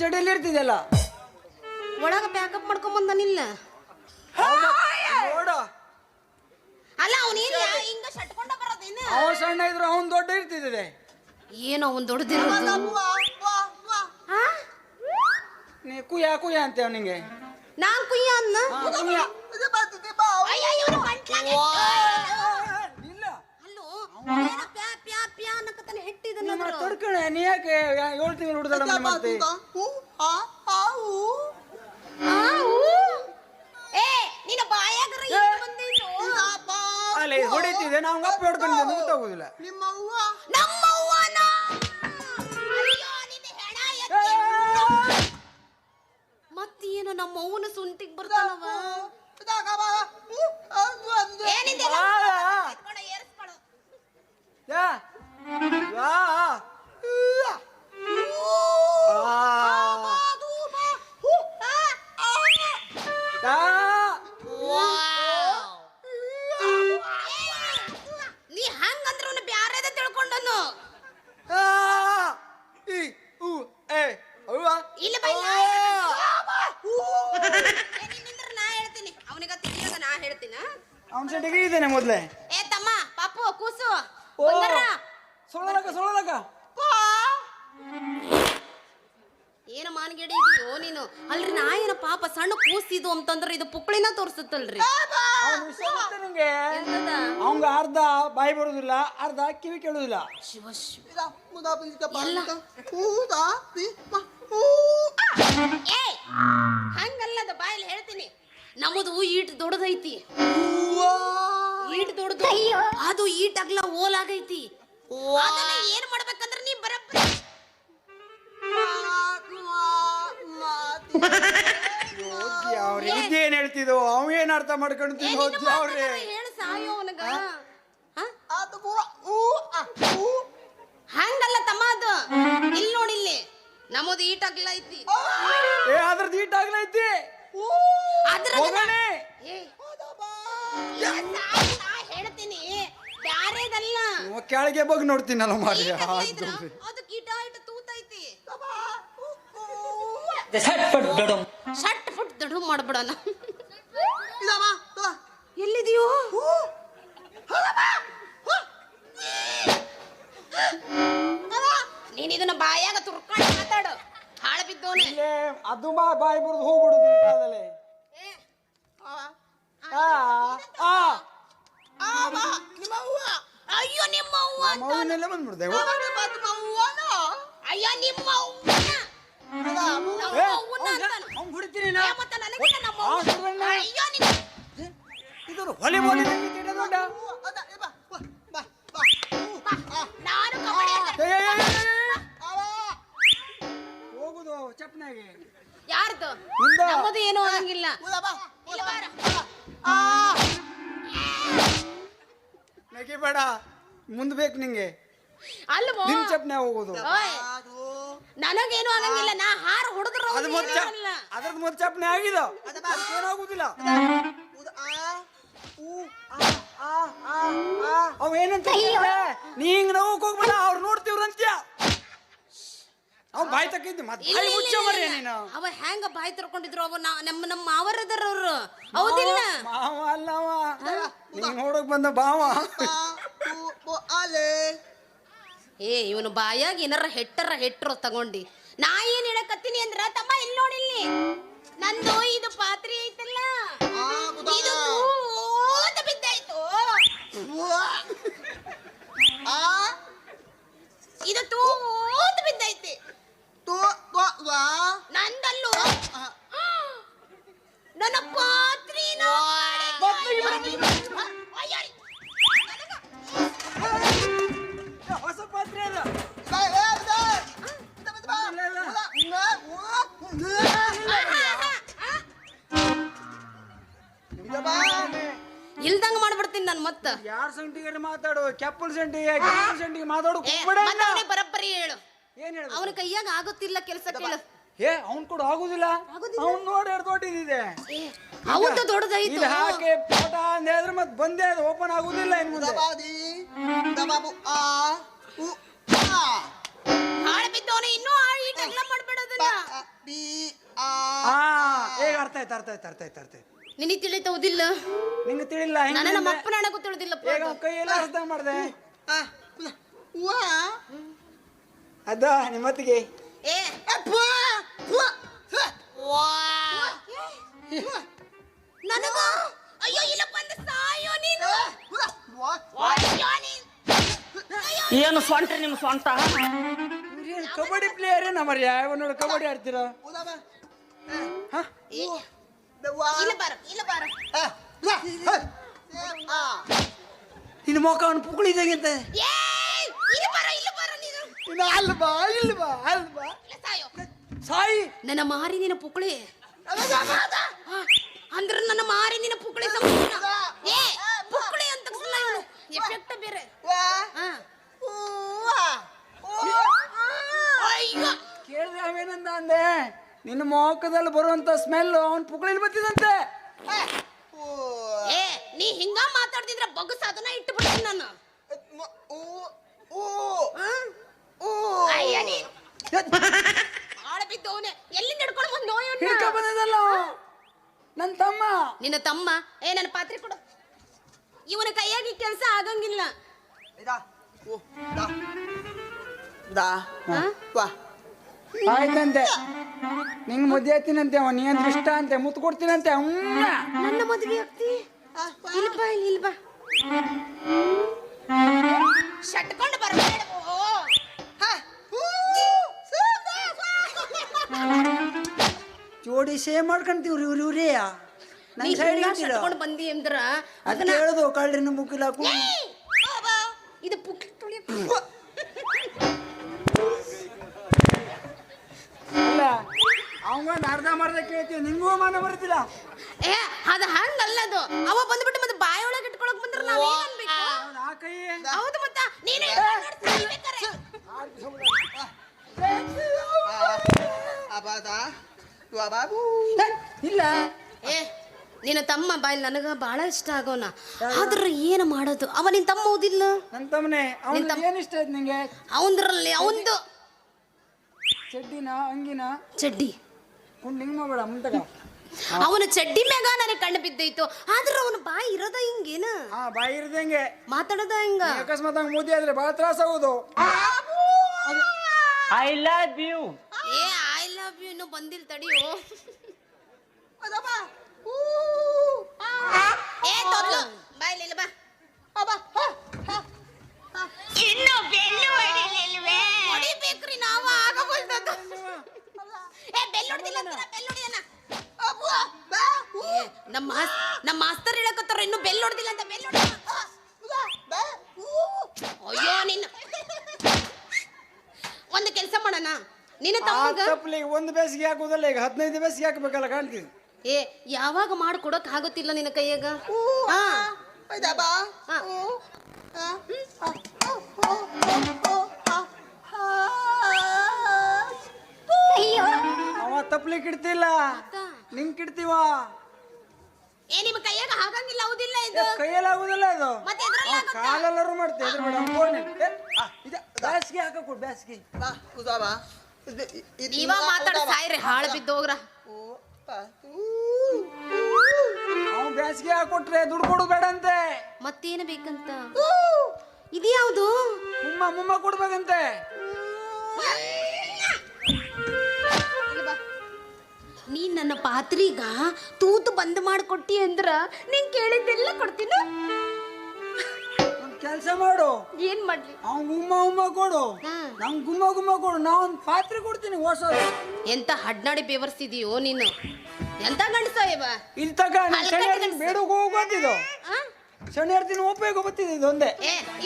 ಚಡಿಯಲ್ಲಿ ಇರ್ತಿದೆಯಲ್ಲ? ಒಳಗ ಬ್ಯಾಕಪ್ ಮಾಡ್ಕೊಂಬಂದನಿಲ್ಲ ನೋಡ. ಅಲ್ಲ ಅವನೇನ್ ಹಿಂಗ ಶಟ್ಕೊಂಡ ಬರೋದೇನ ಅವ ಸಣ್ಣ ಇದ್ರು ಅವನ್ ದೊಡ್ಡ ಏನೋ ಅವ್ನ್ ದೊಡ್ಡದಿರೋದು. ಹಾ ನೀ ಕುಯ್ಯ ಕುಯ್ಯ ನಾನ್ ಅನ್ನ? ಅಲ್ಲೋ ನಮ್ಮ ತಡ್ಕಣೆ ನೀ ಯಾಕೆ ಯಾ- ಏಳು ತಿಂಗಳು ಹುಡ್ದಾಡ ಮತ್ತೆ ಏ ನಿನ್ನ ಬಾಯಾಗರ ಏನ್ ಬಂದೈತು ಅಲ್ಲ ಇದು ಹೊಡಿತಿದೆ ನಾವು ಅಪ್ಪ ಹೊಡ್ಕೊಂಡು ಗೊತ್ತಾಗೋದಿಲ್ಲ ನಮ್ಮವ್ವನ? ಅಯ್ಯೋ ನಿನ್ನ ಹೆಣ ಎತ್ತಿ ಮತ್ತೇನು ನಮ್ಮ ಅವ್ವನ ಸುಂಟಿಗೆ ಬರ್ತಾನವ? ಏನಿದೆ ಯಾ. ಸೆಟ್ಟಿಗೆ ಇದ್ದೇನೆ ಮೊದ್ಲೇ. ಏ ತಮ್ಮ ಪಾಪು ಕೂಸು. ಓ ಸೊಳ್ಳಲಕ ಏನ ಸೊಳಲಕ ಏನು ಮಾನ್ಗೆಡಿ ಇದೆಯೋ ನೀನು? ಅಲ್ರಿ ನಾ ಏನ ಪಾಪ ಸಣ್ಣ ಕೂಸಿದು ಅಂತಂದ್ರೆ ಇದು ಪುಕ್ಳಿನ ತೋರ್ಸುತ್ತಲ್ರಿ. ಅವ್ನ ವಿಷಯ ಗೊತ್ತಾ ನಿಂಗೆ? ಎಂತದ? ಅವಂಗ ಅರ್ಧ ಬಾಯಿ ಬರುದಿಲ್ಲ ಅರ್ಧ ಕಿವಿ ಕೇಳುದಿಲ್ಲ. ಶಿವ ಶಿವ. ಏ ಹಂಗಲ್ಲದ ಬಾಯಲ್ಲಿ ಹೇಳ್ತೀನಿ. ನಮ್ಮದು ಈಟ್ ದೊಡ್ಡದೈತಿ. ಈಟ್ ದೊಡ್ಡದು. ಅದು ಈಟ್ ಅಗ್ಲ ಓಲಾಗೈತಿ. ಅದನ್ನ ಏನ್ ಮಾಡ್ಬೇಕಂದ್ರೆ ನೀ ಬರಬ್ಬರಿ ಇದೇನ್ ಹೇಳ್ತಿದ್ವು ಅವ ಏನ್ ಅರ್ಥ ಮಾಡ್ಕೊಂಡು ಏ, ನಿನ್ನ ತಿನ್ನೋದು ಅವ್ರೆ? ಹಂಗಲ್ಲ ತಮ್ಮ ಅದು. ಇಲ್ಲಿ. ನೋಡಿಲ್ಲಿ ನಮ್ಮದು ಈಟ್ ಅಗ್ಲ ಐತಿ. ಏ ಅದ್ರದ್ದು ಈಟ್ ಅಗ್ಲ ಅದ್ರ ಕೆಳಗೆ ಬಗ್ಗೆ ನೋಡ್ತೀನಲ್ಲ ಮಾಡಿ ಅದು ಕೀಟ ಇಟ್ಟು ತೂತೈತಿ. Shut foot ದಡು ಮಾಡ್ಬಿಡೋಣ. ಎಲ್ಲಿದೆಯೋ? ನೀನ್ ಇದನ್ನ ಬಾಯಾಗ ತುರ್ಕೊಂಡು ಮಾತಾಡು. ಹಾಳ ಬಿದ್ದೋನೆ. ಅದು ಬಾ ಬಾಯಿ ಬರೆದು ಹೋಗ್ಬಿಡುದು ಆ ಆ ಆ ಅಯ್ಯೋ ನಿಮ್ಮ ಅವ್ವ ನಮ್ಮ ಬಂದ್ಬಿಡ್ದೆ ಅಯ್ಯೋ ನಿಮ್ಮ ಅವ್ವನ ನಮ್ಮ ಅವ್ವನ ಅಂತಾನು. ಅವ್ನ್ ಹೊಡಿತೀನಿ ನಾ. ಏ, ಮತ್ತೆ ನನಗೆ ನಮ್ಮ ಆ. ಅಯ್ಯೋ ನಿನ್ನ ಇದು ಹೊಲಿ ಬೋಲಿ ದೊಡ್ಡ ನಾನು ಬಾ ಬಾ ಬಾ. ಏ, ಏ. ಹೋಗುದು ಚಪ್ನಾಗೆ ಯಾರ್ದು ನಿಂದ. ನಮ್ಮದು ಏನೂ ಆಗಂಗಿಲ್ಲ ಇಲ್ಲಿ ಬಾರ. ನಗಿ ಬೇಡ ಮುಂದ್ ಬೇಕು ನಿಂಗೆ. ಅಲ್ವೋ ನಿನ್ ಚಪ್ನೆ ಹೋಗುದು. ಓಯ್, ನನಗೇನು ಆಗಂಗಿಲ್ಲ ನಾ ಹಾರ ಹುಡುದ್ರ ಅದು ಮೊದ್ಲ ಅದ್ರದ್ದು ಮೊದ್ಲು ಚಪ್ನೆ ಆಗಿದ ಏನಾಗುದಿಲ್ಲ ಅವ್ ಏನಂತ ಹೇಳಿದ್ರೆ, ನೀ ಹಿಂಗ್ ನೋವಕ್ ಹೋಗ್ಬೇಡ ಅವ್ರು ನೋಡ್ತಿವ್ರಂತ್ಯ. ಅವ್ ಬಾಯ್ ತಕ್ಕಿದ್ದಿ ಮತ್ತೆ ಬಾಯಿ ಮುಚ್ಚ ಮರ್ಯ ನೀನು. ಅವ ಹೆಂಗ ಬಾಯಿ ತರ್ಕೊಂಡಿದ್ರು ಅವ ನಾ- ನಮ್ಮ ನಮ್ಮ ಮಾವರದಾರ ಅವ್ರು ಹೌದಿಲ್ಲ? ಮಾವ ಅಲ್ಲವ. ನೀ ನೋಡಕ್ ಬಂದ ಬಾವ. ಏ ಇವನು ಬಾಯಾಗ ಏನಾರ ಹೆಟ್ಟರ ಹೆಟ್ಟರು ತಗೊಂಡಿ. ನಾ ಏನ್ ಹೇಳಕತ್ತೀನಿ ಅಂದ್ರ ತಮ್ಮ ಇಲ್ಲಿ ನೋಡಿಲ್ಲಿ ಯಾರ್ ಸಂಟಿಗೆ ಮಾತಾಡು? ಕೆಪ್ಪಲ್ ಸಂಟಿಗೆ ಕೆಪ್ಪಲ್ ಸಂಟಿಗೆ ಮಾತಾಡು. ಬರಬ್ಬರಿ ಹೇಳು. ಏನ್ ಹೇಳು ಅವನ ಕೈಯಾಗ ಆಗುತ್ತಿಲ್ಲ ಕೆಲಸ ಕೇಳು. ಏ ಅವ್ನ್ ಕೂಡ ಆಗುದಿಲ್ಲ. ಅವ್ನ್ ನೋಡಿ ಎರಡು ದೊಡ್ಡದಿದೆ ಇದು ಹಾಕಿ ಫೋಟ ಅಂತ ಹೇಳಿದ್ರೆ ಮತ್ತೆ ಬಂದೇ ಅದು ಓಪನ್ ಆಗುದಿಲ್ಲ ಇನ್ ಮುಂದೆ. ಹಾಳು ಬಿದ್ದವನು ಇನ್ನೂ ಆ ಈಟ ಮಾಡ್ಬೇಡ ಮಾಡ್ಬೇಡೋದನ್ನ ಬಿ ಆ ಹಾ ಈಗ ಅರ್ಥ ಆಯ್ತು ಅರ್ಥ ಆಯ್ತು ಅರ್ಥ ಆಯ್ತು ಅರ್ಥ ಆಯ್ತು. ನಿನಗೆ ತಿಳಿತ ನಿಮಗೆ ನಿಂಗೆ ತಿಳಿಲ್ಲ ನನ್ನ ನಮ್ಮ ಹೆಂಗೆ ಅಪ್ಪನ ಹಣಕ್ಕೂ ತಿಳಿದಿಲ್ಲಪ್ಪ ಈಗ ಕೈ ಎಲ್ಲ ಅರ್ಥ ಮಾಡ್ದೆ. ಆ ವಾ ಅದ ನಿಮ್ಮತ್ತಿಗೆ. ಏ ಅಪ್ಪ ವಾ ವಾ ನನಗ? ಅಯ್ಯೋ ಇಲ್ಲಪ್ಪ ಅಂದ್ರೆ ಸಾಯೋ ನೀನು? ಅಯ್ಯೋ ನೀನ್? ಏನು ಸ್ವಂಟ್ರಿ ನಿಮ್ ಸ್ವಂಟ ಕಬಡ್ಡಿ ಪ್ಲೇಯರ್ ಏನ ಮರಿ ಯಾವ ನೋಡಿ ಕಬಡ್ಡಿ ಆಡ್ತೀರ? ಹಾ ಇಲ್ಲ ಬಾರ ಇಲ್ಲ ಬಾರ. ನಿನ್ನ ಮೊಕ ಅವನು ಪುಕ್ಕಳಿದಂತೆ ಏ ಇಲ್ಲ ಬಾರ ಇಲ್ಲ ಬಾರ ನೀನು. ಅಲ್ವಾ ಇಲ್ವಾ ಅಲ್ವಾ? ಇಲ್ಲ ಸಾಯೋ. ಸಾಯಿ. ನನ್ನ ಮಾರಿ ನಿನ್ನ ಪುಕ್ಕಳಿ ಅಂದ್ರ ನನ್ನ ಮಾರಿ ನಿನ್ನ ಪುಕ್ಕಳಿ ಸಂಪೂರ್ಣ ಏ ಪುಕ್ಳಿ ಅಂತ ಎಫೆಕ್ಟ್ ಬೇರೆ. ವಾ. ಹಾ. ಅಯ್ಯೋ. ಕೇಳಿದ್ರೆ ಅವೇನಂದ ಅಂದೆ? ನಿನ್ನ ಮೊಕದಲ್ಲಿ ಬರುವಂತ ಸ್ಮೆಲ್ ಅವನ್ ಪುಕ್ಕಳಿಲಿ ಬತ್ತಿದಂತೆ. ಏ ನೀ ಹಿಂಗ ಮಾತಾಡ್ತಿದ್ರ ಬಗ್ಗು ಅದನ್ನ ಇಟ್ಟು ಬಿಡ್ತೀನಿ ನಾನು ಅಯ್ಯ ನೀನು. ಆಳ ಬಿದ್ದವನೆ. ಎಲ್ಲಿ ನಡ್ಕೊಂಡು ಬಂದು ಹಿಡ್ಕ ಬಂದದಲ್ಲ ನನ್ನ ತಮ್ಮ. ನಿನ್ನ ತಮ್ಮ? ಏ ನನ್ನ ಪಾತ್ರೆ ಕೊಡು. ಇವನ ಕೈಯಾಗಿ ಕೆಲಸ ಆಗಂಗಿಲ್ಲ. ಹಾ? ಆಯ್ತಂತೆ. ನಿಂಗ್ ಮದ್ವೆ ಆಯ್ತೀನಂತೆ ಅವ ನೀ ಅಂದ್ರೆ ಇಷ್ಟ ಅಂತೆ ಮುತ್ತು ಕೊಡ್ತೀನಂತೆ ಹ್ಞೂ ನನ್ನ ಮದುವೆ ಆಗ್ತಿ? ಇಲ್ಬಾ ಇಲ್ಲಿ ಇಲ್ಬಾ ಶಟ್ಕೊಂಡು ಬರಬೇಡ ಜೋಡಿ ಸೇವ್ ಮಾಡ್ಕೊಂತೀವ್ರಿ ಇವ್ರು ಇವ್ರೇ? ನನ್ನ ಸೈಡ್ ಶಟ್ಕೊಂಡು ಬಂದಿ ಅಂದ್ರ ಅದನ್ನ ಹೇಳುದು ಕಳ್ರಿ ಮುಗಿಲಾಕು. ಇದು ಪುಕ್ಕಿ ತುಳಿ ಅವಂಗೊಂದು ಅರ್ಧ ಮರ್ಧ ಕೇಳ್ತೀವಿ ನಿಂಗೂ ಮಾನ ಬರ್ತಿಲ್ಲ ಏ ಅದ ಹಂಗಲ್ಲ ಅದು ಅವ ಬಂದ್ಬಿಟ್ಟು ಮತ್ತೆ ಬಾಯಿ ಒಳಗೆ ಇಟ್ಕೊಳಕ್ ಬಂದ್ರೆ ನಾವ್ ಏನ್ ಅನ್ಬೇಕು ಆ ಕೈ ಹೌದು ಮತ್ತ ನೀನೇ ನೋಡ್ತಾರೆ ಇಲ್ಲ ಏ ನಿನ್ನ ತಮ್ಮ ಬಾಯ್ ನನಗ ಬಹಳ ಇಷ್ಟ ಆಗೋನ ಆದ್ರ ಏನು ಮಾಡೋದು ಅವ ನಿನ್ ತಮ್ಮ ಓದಿಲ್ಲ ನನ್ನ ತಮ್ಮನೆ ಅವನ ನಿನ್ ತಮ್ಮ- ಏನ್ ಇಷ್ಟ ಆಯ್ತು ನಿಂಗೆ ಅವಂದ್ರಲ್ಲಿ ಅವಂದು ಚಡ್ಡಿನ ಅಂಗಿನ ಚಡ್ಡಿ ಹಿಂಗ್ ಮಾಡ್ಬೇಡ ಮುಂತಗ ಅವನ ಚಡ್ಡಿ ಮ್ಯಾಗ ನನಗೆ ಕಣ್ಣು ಬಿದ್ದೈತು ಆದ್ರ ಅವನು ಬಾಯಿ ಇರೋದ ಹಿಂಗೇನ? ಆ ಬಾಯಿ ಇರ್ದಂಗೆ ಮಾತಾಡೋದ ಹಿಂಗ? ಅಕಸ್ಮಾತ್ ಹಂಗ ಮೋದಿ ಆದ್ರೆ ಬಹಳ ತ್ರಾಸ ಆಗೋದು. ಐ ಲವ್ ಯು ಏ ಐ ಲವ್ ಯು ಇನ್ನು ಬಂದಿಲ್ಲ ತಡಿಯೋ. ಏ ತೊದ್ಲು ಬಾಯಿ ಇಲ್ಲ ಬಾ. ನಮ್ಮ ನಮ್ಮ ಮಾಸ್ತರ್ ಹೇಳಕತ್ತಾರ ಇನ್ನು ಬೆಲ್ ಹೊಡ್ದಿಲ್ಲ ಅಂತ ಬೆಲ್ ಅಯ್ಯೋ ನಿನ್ನ ಒಂದು ಕೆಲಸ ಮಾಡೋಣ. ನಿನ್ನ ತಮ್ಮಗ ತಪ್ಪಲಿಗೆ ಒಂದು ಬೇಸಿಗೆ ಹಾಕೋದಲ್ಲ ಈಗ ಹದಿನೈದು ಬೇಸಿಗೆ ಹಾಕಬೇಕಲ್ಲ ಕಾಣ್ತೀವಿ ಏ ಯಾವಾಗ ಮಾಡ್ಕೊಡಕ್ ಆಗುತ್ತಿಲ್ಲ ನಿನ್ನ ಕೈಯಾಗ? ಹಾ ಹಾ. ಕಿಡ್ತಿಲ್ಲ ಇಡ್ತಿಲ್ಲ ನಿಂಗ್ ಕಿಡ್ತೀವ ಏ ನಿಮ್ಮ ಕೈಯಾಗ ಆಗಂಗಿಲ್ಲ ಹೌದಿಲ್ಲ ಇದು? ಕೈಯಲ್ಲಿ ಆಗುದಿಲ್ಲ ಇದು. ಮತ್ತೆ ಎದ್ರಲ್ಲಿ ಅವ ಕಾಲೆಲ್ಲರೂ ಮಾಡ್ತೀವಿ ಎದ್ರ ಬೇಡ ಫೋನ್ ಬೇಸಿಗೆ ಹಾಕ ಕೊಡು ಬೇಸಿಗೆ ನೀವ ಮಾತಾಡ ಸಾಯ್ರಿ ಹಾಳು ಬಿದ್ದೋಗ್ರ. ಅವ ಬೇಸಿಗೆ ಹಾಕೊಟ್ರೆ ದುಡ್ಡು ಕೊಡು ಬೇಡಂತೆ. ಮತ್ತೇನು ಬೇಕಂತ? ಇದ್ಯಾವುದು? ಮುಮ್ಮ ಮುಮ್ಮ ಕೊಡ್ಬೇಕಂತೆ. ನೀ ನನ್ನ ಪಾತ್ರೀಗ ತೂತು ಬಂದ್ ಮಾಡ್ಕೊಟ್ಟಿ ಅಂದ್ರ ನೀನ್ ಕೇಳಿದ್ದೆಲ್ಲ ಕೊಡ್ತೀನಿ ಕೆಲಸ ಮಾಡು ಏನ್ ಮಾಡ್ಲಿ ಅವ್ನ್ ಗುಮ್ಮ ಉಮ್ಮ ಕೊಡು ನಂಗ್ ಗುಮ್ಮ ಗುಮ್ಮ ಕೊಡು ನಾ ಒಂದ್ ಪಾತ್ರೆ ಕೊಡ್ತೀನಿ ಹೊಸ ಎಂತ ಹಡ್ನಾಡಿ ಬೆವರ್ಸಿದೀಯೋ ನೀನು ಎಂತ ಗಂಡಸ ಇವ ಇಲ್ಲಿ ತಗ ಅಲ್ಲ ಕಡೆ ಗಂಡ್ಸು. ಬೇಡಕ್ಕೆ ಹೋಗ್ಬಂದಿದ್ದು ಆ? ಶನಿ ಉಪಯೋಗ ಬತ್ತಿದ್ದು ಇದೊಂದೇ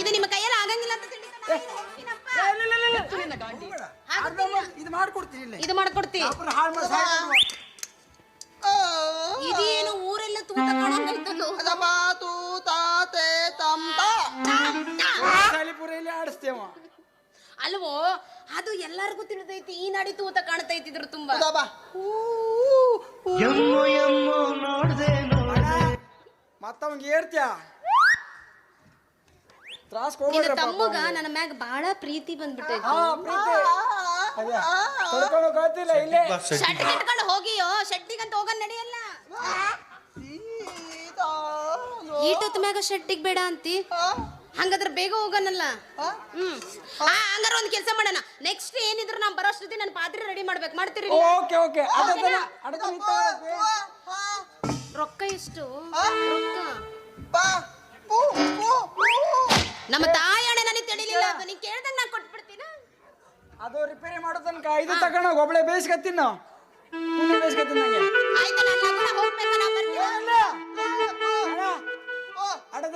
ಇದು ನಿಮ್ಮ ಕೈಯಲ್ಲಿ ಆಗಂಗಿಲ್ಲ ಅಂತ ತಿಳಿತಾನ? ಇಲ್ಲ, ಇಲ್ಲ, ಇಲ್ಲ, ಇದು ಮಾಡ್ಕೊಡ್ತೀನಿ ಇದು ಮಾಡ್ಕೊಡ್ತೀನಿ ಇದೇನು ಊರೆಲ್ಲ ತೂತ ಕಾಣಂಗೈತಲ್ಲೋ ಆಡಿಸ್ತೇವ ಅಲ್ವೋ ಅದು ಎಲ್ಲರಿಗೂ ತಿಳಿದೈತಿ ಈ ನಾಡಿ ತೂತ ಕಾಣ್ತೈತಿದ್ರು ತುಂಬಾ. ಮತ್ತವಂಗೆ ಹೇಳ್ತ್ಯಾ? ತ್ರಾಸ್ ನಿನ್ನ ಹೋಗ್ಬೇಡ್ರಪ್ಪ ತಮ್ಮಗ ನನ್ನ ಮ್ಯಾಗ ಬಹಳ ಪ್ರೀತಿ ಬಂದ್ಬಿಟ್ಟೈತಿ. ಹಾ ಪ್ರೀತಿ. ಅದೇ ಇಲ್ಲೇ. ಕಟ್ಕೊಂಡು ಹೋಗಿಯೋ ಶೆಟ್ಟಿಗಂತ ಹೋಗನ್ ನಡೆಯಲ್ಲ ಸೀದಾ ಈಟೊತ್ತ ಮ್ಯಾಗ ಶೆಟ್ಟಿಗ್ ಬೇಡ ಅಂತಿ. ಹಂಗಾದ್ರೆ ಬೇಗ ಹೋಗನಲ್ಲ. ಹ್ಮ್. ಹಂಗಾರ ಒಂದ್ ಕೆಲಸ ಮಾಡೋಣ. ನೆಕ್ಸ್ಟ್ ಏನಿದ್ರು ನಾವು ಬರೋಷ್ಟೊತ್ತಿ ನನ್ನ ಪಾತ್ರೆ ರೆಡಿ ಮಾಡ್ಬೇಕು. ಮಾಡ್ತೀರಿ ಓಕೆ ಓಕೆ. ರೊಕ್ಕ ಎಷ್ಟು? ರೊಕ್ಕ. ನಮ್ಮ ತಾಯಿ ಅಣ್ಣ ನನಗೆ ತಿಳಿಲಿಲ್ಲ ಅದು ನೀ ಕೇಳ್ದಂಗ ನಾ ಕೊಟ್ಬಿಡ್ತೀನ? ಅದು ರಿಪೇರಿ ಮಾಡೋ ತನಕ ಇದು ತಗೊಂಡು ಒಬ್ಳೆ ಬೇಯಿಸ್ಕತ್ತೀನಿ ನಾವು ಆಯ್ತು ನಾನು ಲಗ್ನ ಹೋಗ್ಬೇಕಾ ನಾ ಬರ್ತೀನಿ